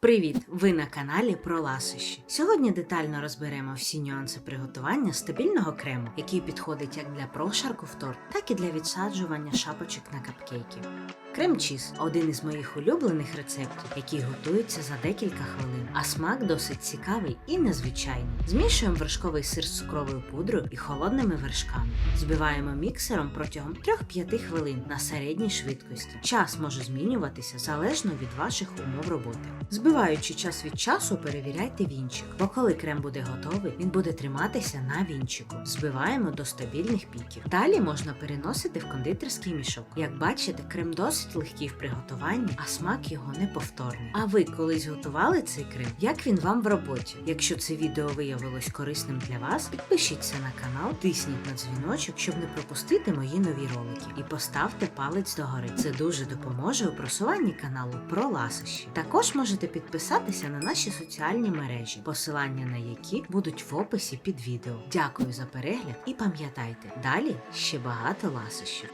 Привіт! Ви на каналі про ласощі. Сьогодні детально розберемо всі нюанси приготування стабільного крему, який підходить як для прошарку в торт, так і для відсаджування шапочок на капкейки. Крем чіз один із моїх улюблених рецептів, який готується за декілька хвилин, а смак досить цікавий і незвичайний. Змішуємо вершковий сир з цукровою пудрою і холодними вершками. Збиваємо міксером протягом 3-5 хвилин на середній швидкості. Час може змінюватися залежно від ваших умов роботи. Збиваючи час від часу, перевіряйте вінчик, бо коли крем буде готовий, він буде триматися на вінчику. Збиваємо до стабільних піків. Далі можна переносити в кондитерський мішок. Як бачите, крем досить легкий в приготуванні, а смак його неповторний. А ви колись готували цей крем? Як він вам в роботі? Якщо це відео виявилось корисним для вас, підпишіться на канал, тисніть на дзвіночок, щоб не пропустити мої нові ролики. І поставте палець догори. Це дуже допоможе у просуванні каналу про ласощі. Також можете підписатися на наші соціальні мережі, посилання на які будуть в описі під відео. Дякую за перегляд і пам'ятайте, далі ще багато ласощів.